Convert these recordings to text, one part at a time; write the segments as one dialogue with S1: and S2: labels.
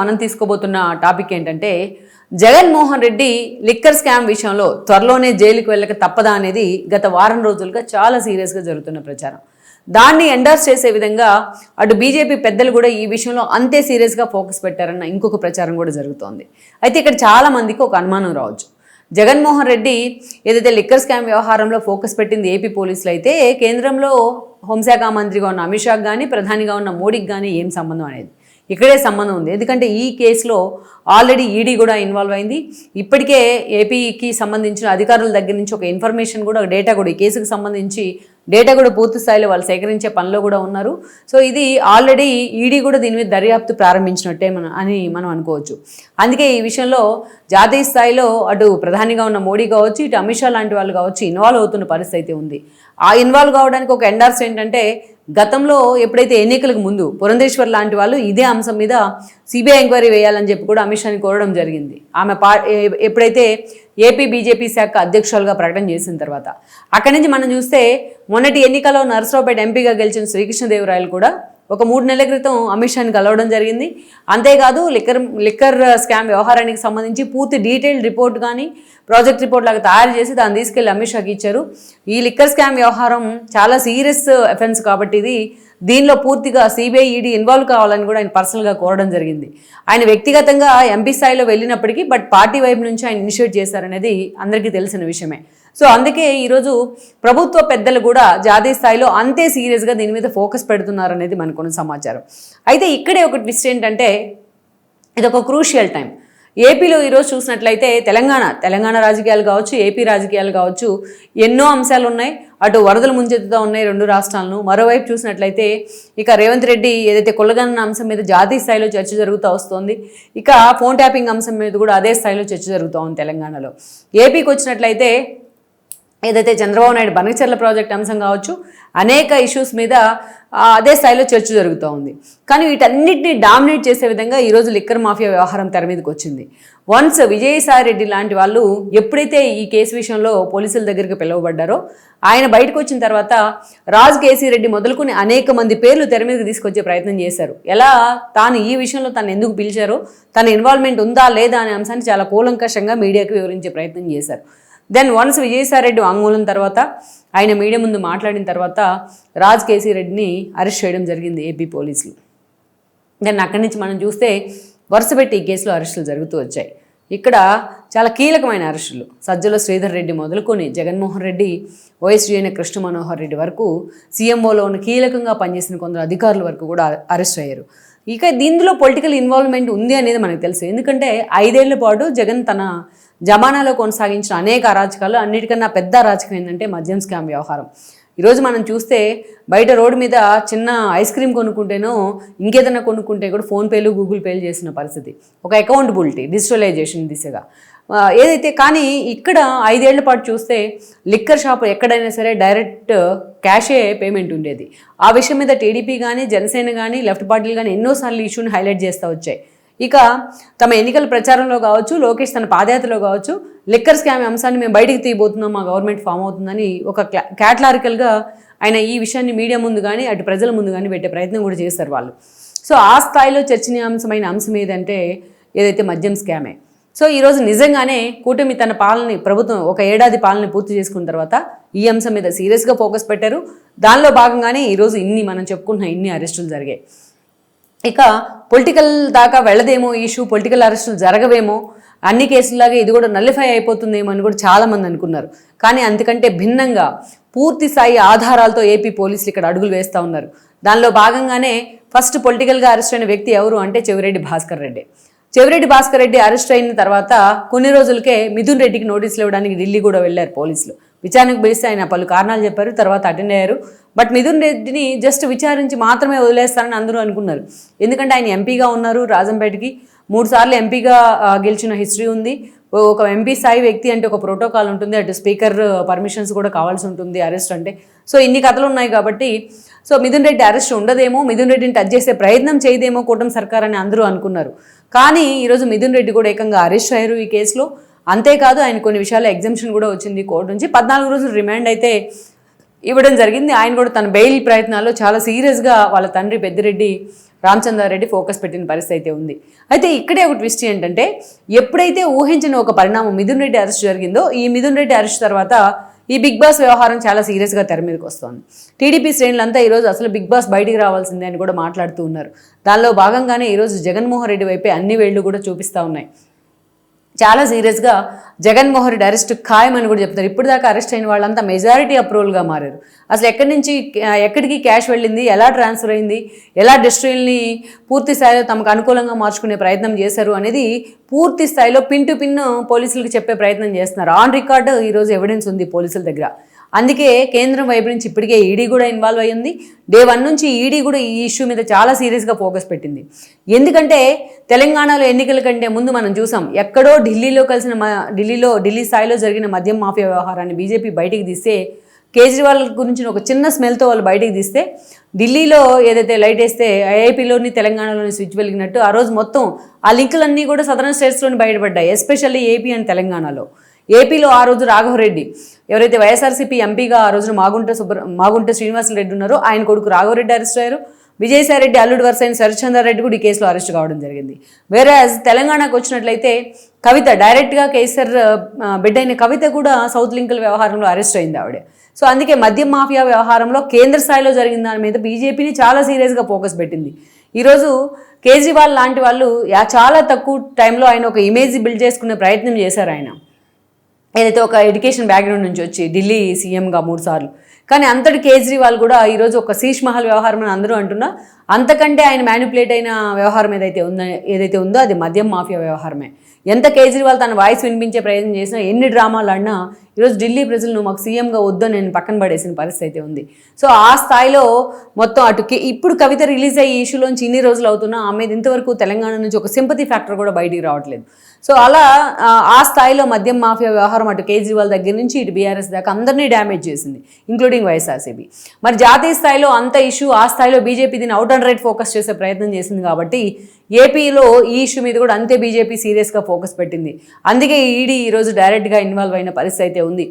S1: మనం తీసుకోబోతున్న టాపిక్ ఏంటంటే Jaganmohan Reddy liquor scam విషయంలో త్వరలోనే జైలుకు వెళ్ళక తప్పదా అనేది గత వారం రోజులుగా చాలా సీరియస్గా జరుగుతున్న ప్రచారం. దాన్ని ఎండర్స్ చేసే విధంగా అటు బీజేపీ పెద్దలు కూడా ఈ విషయంలో అంతే సీరియస్గా ఫోకస్ పెట్టారన్న ఇంకొక ప్రచారం కూడా జరుగుతోంది. అయితే ఇక్కడ చాలా మందికి ఒక అనుమానం రావచ్చు. జగన్మోహన్ రెడ్డి ఏదైతే లిక్కర్ స్కామ్ వ్యవహారంలో ఫోకస్ పెట్టింది ఏపీ పోలీసులు అయితే కేంద్రంలో హోంశాఖ మంత్రిగా ఉన్న అమిత్ షాకి కానీ ప్రధానిగా ఉన్న మోడీకి కానీ ఏం సంబంధం అనేది? ఇక్కడే సంబంధం ఉంది. ఎందుకంటే ఈ కేసులో ఆల్రెడీ ఈడీ కూడా ఇన్వాల్వ్ అయింది. ఇప్పటికే ఏపీకి సంబంధించిన అధికారుల దగ్గర నుంచి ఒక ఇన్ఫర్మేషన్ కూడా డేటా కూడా ఈ కేసుకు సంబంధించి డేటా కూడా పూర్తి స్థాయిలో వాళ్ళు సేకరించే పనిలో కూడా ఉన్నారు. సో ఇది ఆల్రెడీ ఈడీ కూడా దీని మీద దర్యాప్తు ప్రారంభించినట్టే మనం అని మనం అనుకోవచ్చు. అందుకే ఈ విషయంలో జాతీయ స్థాయిలో అటు ప్రధానిగా ఉన్న మోడీ కావచ్చు ఇటు అమిత్ షా లాంటి వాళ్ళు కావచ్చు ఇన్వాల్వ్ అవుతున్న పరిస్థితి అయితే ఉంది. ఆ ఇన్వాల్వ్ కావడానికి ఒక ఎండార్స్ ఏంటంటే గతంలో ఎప్పుడైతే ఎన్నికలకు ముందు పురంధేశ్వర్ లాంటి వాళ్ళు ఇదే అంశం మీద సిబిఐ ఎంక్వైరీ వేయాలని చెప్పి కూడా అమిత్ షాని కోరడం జరిగింది. ఆమె పా ఎప్పుడైతే ఏపీ బీజేపీ శాఖ అధ్యక్షులుగా ప్రకటన చేసిన తర్వాత. అక్కడి నుంచి మనం చూస్తే మొన్నటి ఎన్నికలో నర్సరావుపేట ఎంపీగా గెలిచిన శ్రీకృష్ణదేవరాయలు కూడా ఒక మూడు నెలల క్రితం అమిత్ షాని కలవడం జరిగింది. అంతేకాదు లిక్కర్ లిక్కర్ స్కామ్ వ్యవహారానికి సంబంధించి పూర్తి డీటెయిల్డ్ రిపోర్ట్ కానీ ప్రాజెక్ట్ రిపోర్ట్ లాగా తయారు చేసి దాన్ని తీసుకెళ్ళి అమిత్ షాకి ఇచ్చారు. ఈ లిక్కర్ స్కామ్ వ్యవహారం చాలా సీరియస్ అఫెన్స్ కాబట్టి ఇది దీనిలో పూర్తిగా సిబిఐ ఈడీ ఇన్వాల్వ్ కావాలని కూడా ఆయన పర్సనల్గా కోరడం జరిగింది. ఆయన వ్యక్తిగతంగా ఎంపీ స్థాయిలో వెళ్ళినప్పటికీ బట్ పార్టీ వైపు నుంచి ఆయన ఇనిషియేట్ చేశారనేది అందరికీ తెలిసిన విషయమే. సో అందుకే ఈరోజు ప్రభుత్వ పెద్దలు కూడా జాతీయ స్థాయిలో అంతే సీరియస్గా దీని మీద ఫోకస్ పెడుతున్నారనేది మనకున్న సమాచారం. అయితే ఇక్కడే ఒక ట్విస్ట్ ఏంటంటే ఇది ఒక క్రూషియల్ టైం ఏపీలో ఈరోజు చూసినట్లయితే తెలంగాణ తెలంగాణ రాజకీయాలు కావచ్చు ఏపీ రాజకీయాలు కావచ్చు ఎన్నో అంశాలు ఉన్నాయి. అటు వరదలు ముంచెత్తుతూ ఉన్నాయి రెండు రాష్ట్రాలను. మరోవైపు చూసినట్లయితే ఇక రేవంత్ రెడ్డి ఏదైతే కొల్లగన్న అంశం మీద జాతీయ స్థాయిలో చర్చ జరుగుతూ వస్తుంది ఇక ఫోన్ ట్యాపింగ్ అంశం మీద కూడా అదే స్థాయిలో చర్చ జరుగుతూ ఉంది తెలంగాణలో. ఏపీకి వచ్చినట్లయితే ఏదైతే చంద్రబాబు నాయుడు బనకచర్ల ప్రాజెక్ట్ అంశం కావచ్చు అనేక ఇష్యూస్ మీద అదే స్థాయిలో చర్చ జరుగుతూ ఉంది. కానీ వీటన్నిటిని డామినేట్ చేసే విధంగా ఈరోజు లిక్కర్ మాఫియా వ్యవహారం తెర మీదకి వచ్చింది. వన్స్ విజయసాయి రెడ్డి లాంటి వాళ్ళు ఎప్పుడైతే ఈ కేసు విషయంలో పోలీసుల దగ్గరికి పిలువబడ్డారో ఆయన బయటకు వచ్చిన తర్వాత రాజ్ కేసీ రెడ్డి మొదలుకొని అనేక మంది పేర్లు తెర మీదకి తీసుకొచ్చే ప్రయత్నం చేశారు. ఎలా? తాను ఈ విషయంలో తను ఎందుకు పిలిచారో? తన ఇన్వాల్వ్మెంట్ ఉందా లేదా అనే అంశాన్ని చాలా కూలంకషంగా మీడియాకు వివరించే ప్రయత్నం చేశారు. దెన్ వన్స్ విజయసాయిరెడ్డి వాంగ్మూలం తర్వాత ఆయన మీడియా ముందు మాట్లాడిన తర్వాత రాజ్ కేసీ రెడ్డిని అరెస్ట్ చేయడం జరిగింది ఏపీ పోలీసులు. దెన్ అక్కడి నుంచి మనం చూస్తే వరుసపెట్టి ఈ కేసులో అరెస్టులు జరుగుతూ వచ్చాయి. ఇక్కడ చాలా కీలకమైన అరెస్టులు సజ్జల శ్రీధర్ రెడ్డి మొదలుకొని జగన్మోహన్ రెడ్డి వైఎస్ అయిన కృష్ణ మనోహర్ రెడ్డి వరకు సీఎంఓలో ఉన్న కీలకంగా పనిచేసిన కొందరు అధికారుల వరకు కూడా అరెస్ట్ అయ్యారు. ఇక దీనిలో పొలిటికల్ ఇన్వాల్వ్మెంట్ ఉంది అనేది మనకు తెలుసు. ఎందుకంటే ఐదేళ్ళ పాటు జగన్ తన జమానాలో కొనసాగించిన అనేక అరాచకాలు అన్నిటికన్నా పెద్ద అరాచకం ఏంటంటే మద్యం స్కామ్ వ్యవహారం. ఈరోజు మనం చూస్తే బయట రోడ్డు మీద చిన్న ఐస్ క్రీమ్ కొనుక్కుంటేనో ఇంకేదైనా కొనుక్కుంటే కూడా ఫోన్పేలు గూగుల్ పేలు చేసిన పరిస్థితి. ఒక అకౌంటబిలిటీ డిజిటలైజేషన్ దిశగా. ఏదైతే కానీ ఇక్కడ ఐదేళ్ళ పాటు చూస్తే లిక్కర్ షాప్ ఎక్కడైనా సరే డైరెక్ట్ క్యాషే పేమెంట్ ఉండేది. ఆ విషయం మీద టీడీపీ కానీ జనసేన కానీ లెఫ్ట్ పార్టీలు కానీ ఎన్నోసార్లు ఇష్యూని హైలైట్ చేస్తూ వచ్చాయి. ఇక తమ ఎన్నికల ప్రచారంలో కావచ్చు లోకేష్ తన పాదయాత్రలో కావచ్చు లిక్కర్ స్కామ్ అంశాన్ని మేము బయటికి తీయబోతున్నాం మా గవర్నమెంట్ ఫామ్ అవుతుందని ఒక క్యాటలారికల్గా ఆయన ఈ విషయాన్ని మీడియా ముందు కానీ అటు ప్రజల ముందు కానీ పెట్టే ప్రయత్నం కూడా చేస్తారు వాళ్ళు. సో ఆ స్థాయిలో చర్చనీయాంశమైన అంశం ఏదంటే ఏదైతే మద్యం స్కామే. సో ఈరోజు నిజంగానే కూటమి తన పాలనని ప్రభుత్వం ఒక ఏడాది పాలన పూర్తి చేసుకున్న తర్వాత ఈ అంశం మీద సీరియస్గా ఫోకస్ పెట్టారు. దానిలో భాగంగానే ఈరోజు ఇన్ని మనం చెప్పుకుంటున్న ఇన్ని అరెస్టులు జరిగాయి. ఇక పొలిటికల్ దాకా వెళ్ళదేమో ఈ ఇష్యూ పొలిటికల్ అరెస్టులు జరగవేమో అన్ని కేసుల్లాగా ఇది కూడా నల్లిఫై అయిపోతుందేమో అని కూడా చాలామంది అనుకున్నారు. కానీ అంతకంటే భిన్నంగా పూర్తి స్థాయి ఆధారాలతో ఏపీ పోలీసులు ఇక్కడ అడుగులు వేస్తూ ఉన్నారు. దానిలో భాగంగానే ఫస్ట్ పొలిటికల్గా అరెస్ట్ అయిన వ్యక్తి ఎవరు అంటే చెవిరెడ్డి భాస్కర్ రెడ్డి. చెవిరెడ్డి భాస్కర్ రెడ్డి అరెస్ట్ అయిన తర్వాత కొన్ని రోజులకే మిథున్ రెడ్డికి నోటీసులు ఇవ్వడానికి ఢిల్లీ కూడా వెళ్ళారు పోలీసులు. విచారణకు పిలిస్తే ఆయన పలు కారణాలు చెప్పారు తర్వాత అటెండ్ అయ్యారు. బట్ మిథున్ రెడ్డిని జస్ట్ విచారించి మాత్రమే వదిలేస్తారని అందరూ అనుకున్నారు. ఎందుకంటే ఆయన ఎంపీగా ఉన్నారు రాజంపేటకి. మూడుసార్లు ఎంపీగా గెలిచిన హిస్టరీ ఉంది. ఒక ఎంపీ స్థాయి వ్యక్తి అంటే ఒక ప్రోటోకాల్ ఉంటుంది. అటు స్పీకర్ పర్మిషన్స్ కూడా కావాల్సి ఉంటుంది అరెస్ట్ అంటే. సో ఇన్ని కథలు ఉన్నాయి కాబట్టి సో మిథున్ రెడ్డి అరెస్ట్ ఉండదేమో మిథున్ రెడ్డిని టచ్ చేసే ప్రయత్నం చేయదేమో కూటమి సర్కార్ అని అందరూ అనుకున్నారు. కానీ ఈరోజు మిథున్ రెడ్డి కూడా ఏకంగా అరెస్ట్ అయ్యారు ఈ కేసులో. అంతేకాదు ఆయన కొన్ని విషయాల్లో ఎగ్జామ్షన్ కూడా వచ్చింది కోర్టు నుంచి. పద్నాలుగు రోజులు రిమాండ్ అయితే ఇవ్వడం జరిగింది. ఆయన కూడా తన బెయిల్ ప్రయత్నాల్లో చాలా సీరియస్గా వాళ్ళ తండ్రి పెద్దిరెడ్డి రామచంద్రారెడ్డి ఫోకస్ పెట్టిన పరిస్థితి అయితే ఉంది. అయితే ఇక్కడే ఒక ట్విస్ట్ ఏంటంటే ఎప్పుడైతే ఊహించిన ఒక పరిణామం మిథున్ రెడ్డి అరెస్ట్ జరిగిందో ఈ మిథున్ రెడ్డి అరెస్ట్ తర్వాత ఈ బిగ్ బాస్ వ్యవహారం చాలా సీరియస్గా తెర మీదకి వస్తుంది. టీడీపీ శ్రేణులంతా ఈరోజు అసలు బిగ్ బాస్ బయటికి రావాల్సిందే అని కూడా మాట్లాడుతూ ఉన్నారు. దానిలో భాగంగానే ఈరోజు జగన్మోహన్ రెడ్డి వైపే అన్ని వేళ్ళు కూడా చూపిస్తూ ఉన్నాయి. చాలా సీరియస్గా జగన్మోహన్ రెడ్డి అరెస్ట్ ఖాయమని కూడా చెప్తారు. ఇప్పుడు దాకా అరెస్ట్ అయిన వాళ్ళంతా మెజారిటీ అప్రూవల్గా మారారు. అసలు ఎక్కడి నుంచి ఎక్కడికి క్యాష్ వెళ్ళింది ఎలా ట్రాన్స్ఫర్ అయింది ఎలా డెస్ట్రీల్ని పూర్తి స్థాయిలో తమకు అనుకూలంగా మార్చుకునే ప్రయత్నం చేశారు అనేది పూర్తి స్థాయిలో పిన్ టు పిన్ పోలీసులకు చెప్పే ప్రయత్నం చేస్తున్నారు. ఆన్ రికార్డు ఈరోజు ఎవిడెన్స్ ఉంది పోలీసుల దగ్గర. అందుకే కేంద్రం వైపు నుంచి ఇప్పటికే ఈడీ కూడా ఇన్వాల్వ్ అయ్యింది డే వన్ నుంచి ఈడీ కూడా ఈ ఇష్యూ మీద చాలా సీరియస్గా ఫోకస్ పెట్టింది. ఎందుకంటే తెలంగాణలో ఎన్నికల కంటే ముందు మనం చూసాం ఎక్కడో ఢిల్లీలో కలిసిన మ- ఢిల్లీలో ఢిల్లీ స్థాయిలో జరిగిన మద్యం మాఫియా వ్యవహారాన్ని బీజేపీ బయటికి తీస్తే కేజ్రీవాల్ గురించి ఒక చిన్న స్మెల్తో వాళ్ళు బయటికి తీస్తే ఢిల్లీలో ఏదైతే లైట్ వేస్తే ఐఐపీలోని తెలంగాణలోని స్విచ్ వెలిగినట్టు ఆ రోజు మొత్తం ఆ లింకులన్నీ కూడా సదరన్ స్టేట్స్లోని బయటపడ్డాయి ఎస్పెషల్లీ ఏపీ అండ్ తెలంగాణలో. ఏపీలో ఆ రోజు రాఘవరెడ్డి ఎవరైతే వైఎస్ఆర్సీపీ ఎంపీగా ఆ రోజున మాగుంట సుబ్ర మాగుంట శ్రీనివాసరెడ్డి ఉన్నారో ఆయన కొడుకు రాఘవరెడ్డి అరెస్ట్ అయ్యారు. విజయసాయిరెడ్డి అల్లుడు వరుస అయిన శరత్చంద్రారెడ్డి కూడా ఈ కేసులో అరెస్ట్ కావడం జరిగింది. వేరే తెలంగాణకు వచ్చినట్లయితే కవిత డైరెక్ట్గా కేసీఆర్ బిడ్డ అయిన కవిత కూడా సౌత్ లింకుల వ్యవహారంలో అరెస్ట్ అయింది ఆవిడ. సో అందుకే మద్యం మాఫియా వ్యవహారంలో కేంద్ర స్థాయిలో జరిగిన దాని మీద బీజేపీని చాలా సీరియస్గా ఫోకస్ పెట్టింది. ఈరోజు కేజ్రీవాల్ లాంటి వాళ్ళు చాలా తక్కువ టైంలో ఆయన ఒక ఇమేజ్ బిల్డ్ చేసుకునే ప్రయత్నం చేశారు ఆయన. ఏదైతే ఒక ఎడ్యుకేషన్ బ్యాక్గ్రౌండ్ నుంచి వచ్చి ఢిల్లీ సీఎంగా మూడు సార్లు కానీ అంతటి కేజ్రీవాల్ కూడా ఈరోజు ఒక శీష్ మహల్ వ్యవహారం అని అందరూ అంటున్నా అంతకంటే ఆయన మ్యానిపులేట్ అయిన వ్యవహారం ఏదైతే ఉందో ఏదైతే ఉందో అది మద్యం మాఫియా వ్యవహారమే. ఎంత కేజ్రీవాల్ తన వాయిస్ వినిపించే ప్రయత్నం చేసినా ఎన్ని డ్రామాలు ఆడినా ఈరోజు ఢిల్లీ ప్రజలు నువ్వు మాకు సీఎంగా వద్దని నేను పక్కన పడేసిన పరిస్థితి అయితే ఉంది. సో ఆ స్థాయిలో మొత్తం అటు ఇప్పుడు కవిత రిలీజ్ అయ్యి ఇష్యూలోంచి ఇన్ని రోజులు అవుతున్నా ఆమె ఇంతవరకు తెలంగాణ నుంచి ఒక సింపతి ఫ్యాక్టర్ కూడా బయటికి రావట్లేదు. సో అలా ఆ, ఆ స్థాయిలో మద్యం మాఫియా వ్యవహారం అటు కేజ్రీవాల్ దగ్గర నుంచి ఇటు బీఆర్ఎస్ దాకా అందరినీ డ్యామేజ్ చేసింది ఇంక్లూడింగ్ వైఎస్ఆర్సీబీ మరి జాతీయ స్థాయిలో అంత ఇష్యూ ఆ స్థాయిలో బీజేపీ దీన్ని అవుట్ అండ్ రైట్ ఫోకస్ చేసే ప్రయత్నం చేసింది కాబట్టి ఏపీలో ఈ ఇష్యూ మీద కూడా అంతే బీజేపీ సీరియస్గా ఫోకస్ పెట్టింది. అందుకే ఈడీ ఈరోజు డైరెక్ట్గా ఇన్వాల్వ్ అయిన పరిస్థితి అయితే ఉంది.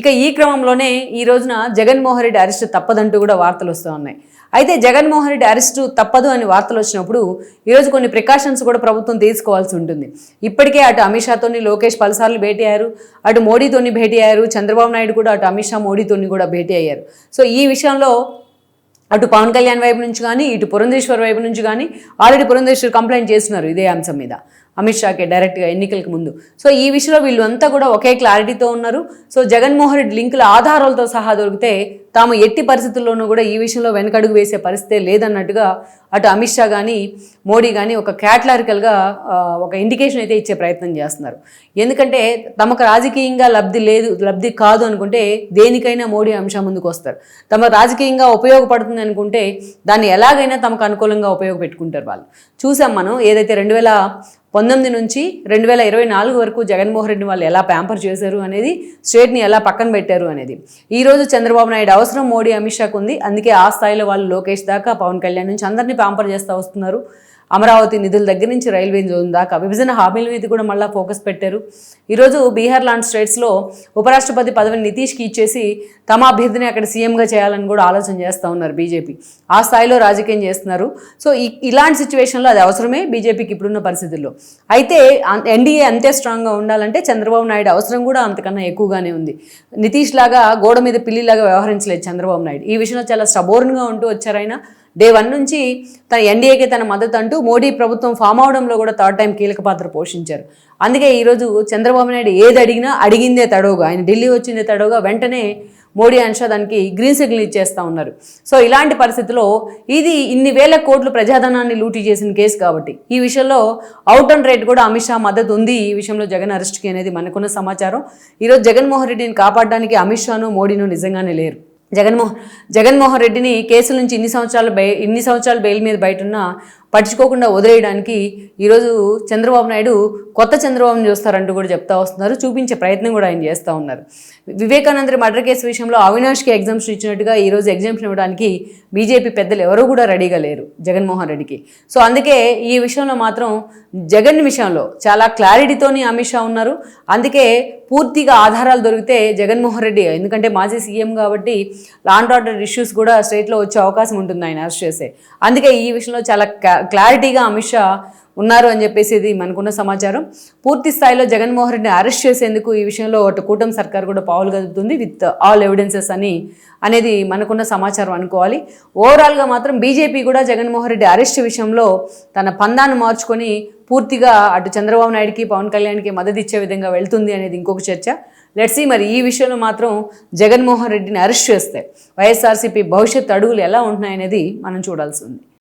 S1: ఇక ఈ క్రమంలోనే ఈ రోజున జగన్మోహన్ రెడ్డి అరెస్ట్ తప్పదంటూ కూడా వార్తలు వస్తూ ఉన్నాయి. అయితే జగన్మోహన్ రెడ్డి అరెస్టు తప్పదు అని వార్తలు వచ్చినప్పుడు ఈరోజు కొన్ని ప్రికాషన్స్ కూడా ప్రభుత్వం తీసుకోవాల్సి ఉంటుంది. ఇప్పటికే అటు అమిత్ షాతోని లోకేష్ పలుసార్లు భేటీ అయ్యారు. అటు మోడీతోని భేటీ అయ్యారు. చంద్రబాబు నాయుడు కూడా అటు అమిత్ షా మోడీతోని కూడా భేటీ అయ్యారు. సో ఈ విషయంలో అటు పవన్ కళ్యాణ్ వైపు నుంచి కానీ ఇటు పురంధేశ్వర్ వైపు నుంచి కానీ ఆల్రెడీ పురంధేశ్వర్ కంప్లైంట్ చేస్తున్నారు ఇదే అంశం మీద. అమిత్ షాకే డైరెక్ట్గా ఎన్నికలకు ముందు. సో ఈ విషయంలో వీళ్ళు అంతా కూడా ఒకే క్లారిటీతో ఉన్నారు. సో జగన్మోహన్ రెడ్డి లింకుల ఆధారాలతో సహా దొరికితే తాము ఎట్టి పరిస్థితుల్లోనూ కూడా ఈ విషయంలో వెనకడుగు వేసే పరిస్థితే లేదన్నట్టుగా అటు అమిత్ షా కానీ మోడీ కానీ ఒక క్యాటలారికల్గా ఒక ఇండికేషన్ అయితే ఇచ్చే ప్రయత్నం చేస్తున్నారు. ఎందుకంటే తమకు రాజకీయంగా లబ్ధి లేదు లబ్ధి కాదు అనుకుంటే దేనికైనా మోడీ అంశం ముందుకు వస్తారు. తమ రాజకీయంగా ఉపయోగపడుతుంది అనుకుంటే దాన్ని ఎలాగైనా తమకు అనుకూలంగా ఉపయోగపెట్టుకుంటారు వాళ్ళు. చూసాం మనం ఏదైతే రెండు వేల పంతొమ్మిది నుంచి రెండు వేల ఇరవై నాలుగు వరకు జగన్మోహన్ రెడ్డి వాళ్ళు ఎలా ప్యాంపర్ చేశారు అనేది స్టేట్ని ఎలా పక్కన పెట్టారు అనేది. ఈరోజు చంద్రబాబు నాయుడు అవసరం మోడీ అమిత్ షాకు ఉంది. అందుకే ఆ స్థాయిలో వాళ్ళు లోకేష్ దాకా పవన్ కళ్యాణ్ నుంచి అందరినీ పాంపర్ చేస్తూ వస్తున్నారు. అమరావతి నిధుల దగ్గర నుంచి రైల్వే జోన్ దాకా విభజన హామీల మీద కూడా మళ్ళీ ఫోకస్ పెట్టారు. ఈరోజు బీహార్ లాంటి స్టేట్స్లో ఉపరాష్ట్రపతి పదవిని నితీష్కి ఇచ్చేసి తమ అభ్యర్థిని అక్కడ సీఎంగా చేయాలని కూడా ఆలోచన చేస్తూ ఉన్నారు బీజేపీ. ఆ స్థాయిలో రాజకీయం చేస్తున్నారు. సో ఈ- ఇలాంటి సిచ్యువేషన్లో అది అవసరమే బీజేపీకి ఇప్పుడున్న పరిస్థితుల్లో. అయితే ఎన్డీఏ అంతే స్ట్రాంగ్గా ఉండాలంటే చంద్రబాబు నాయుడు అవసరం కూడా అంతకన్నా ఎక్కువగానే ఉంది. నితీష్ లాగా గోడ మీద పిల్లిలాగా వ్యవహరించలేదు చంద్రబాబు నాయుడు. ఈ విషయంలో చాలా స్టబోర్న్గా ఉంటూ వచ్చారైనా డే వన్ నుంచి తన ఎన్డీఏకి తన మద్దతు అంటూ మోడీ ప్రభుత్వం ఫామ్ అవడంలో కూడా థర్డ్ టైం కీలక పాత్ర పోషించారు. అందుకే ఈరోజు చంద్రబాబు నాయుడు ఏది అడిగినా అడిగిందే తడవుగా. ఆయన ఢిల్లీ వచ్చిందే తడవుగా. వెంటనే మోడీ అన్షా దానికి గ్రీన్ సిగ్నల్ ఇచ్చేస్తూ ఉన్నారు. సో ఇలాంటి పరిస్థితిలో ఇది ఇన్ని వేల కోట్లు ప్రజాధనాన్ని లూటీ చేసిన కేసు కాబట్టి ఈ విషయంలో అవుట్ అండ్ రేట్ కూడా అమిత్ షా మద్దతు ఉంది. ఈ విషయంలో జగన్ అరెస్ట్కి అనేది మనకున్న సమాచారం. ఈరోజు జగన్మోహన్ రెడ్డిని కాపాడడానికి అమిత్ షాను మోడీను నిజంగానే లేరు. జగన్మోహన్ జగన్మోహన్ రెడ్డిని కేసుల నుంచి ఇన్ని సంవత్సరాలు బై ఇన్ని సంవత్సరాలు బెయిల్ మీద బయట ఉన్న పట్టించుకోకుండా వదిలేయడానికి ఈరోజు చంద్రబాబు నాయుడు కొత్త చంద్రబాబుని చూస్తారంటూ కూడా చెప్తా వస్తున్నారు. చూపించే ప్రయత్నం కూడా ఆయన చేస్తూ ఉన్నారు. వివేకానంద మర్డర్ కేసు విషయంలో అవినాష్కి ఎగ్జామ్షన్ ఇచ్చినట్టుగా ఈరోజు ఎగ్జామ్షన్ ఇవ్వడానికి బీజేపీ పెద్దలు ఎవరూ కూడా రెడీగా లేరు జగన్మోహన్ రెడ్డికి. సో అందుకే ఈ విషయంలో మాత్రం జగన్ విషయంలో చాలా క్లారిటీతోని అమిత్ షా ఉన్నారు. అందుకే పూర్తిగా ఆధారాలు దొరికితే జగన్మోహన్ రెడ్డి ఎందుకంటే మాజీ సీఎం కాబట్టి లాండ్ ఆర్డర్ ఇష్యూస్ కూడా స్టేట్లో వచ్చే అవకాశం ఉంటుంది ఆయన అరెస్ట్ చేసే. అందుకే ఈ విషయంలో చాలా క్లారిటీగా అమిత్ షా ఉన్నారు అని చెప్పేసి ఇది మనకున్న సమాచారం. పూర్తి స్థాయిలో జగన్మోహన్ రెడ్డిని అరెస్ట్ చేసేందుకు ఈ విషయంలో అటు కూటమి సర్కార్ కూడా పావులు కదుపుతుంది విత్ ఆల్ ఎవిడెన్సెస్ అని అనేది మనకున్న సమాచారం అనుకోవాలి. ఓవరాల్గా మాత్రం బీజేపీ కూడా జగన్మోహన్ రెడ్డి అరెస్ట్ విషయంలో తన పందాన్ని మార్చుకొని పూర్తిగా అటు చంద్రబాబు నాయుడికి పవన్ కళ్యాణ్కి మద్దతు ఇచ్చే విధంగా వెళ్తుంది అనేది ఇంకొక చర్చ. లెట్సీ మరి ఈ విషయంలో మాత్రం జగన్మోహన్ రెడ్డిని అరెస్ట్ చేస్తే వైఎస్ఆర్సీపీ భవిష్యత్ అడుగులు ఎలా ఉంటున్నాయనేది మనం చూడాల్సి ఉంది.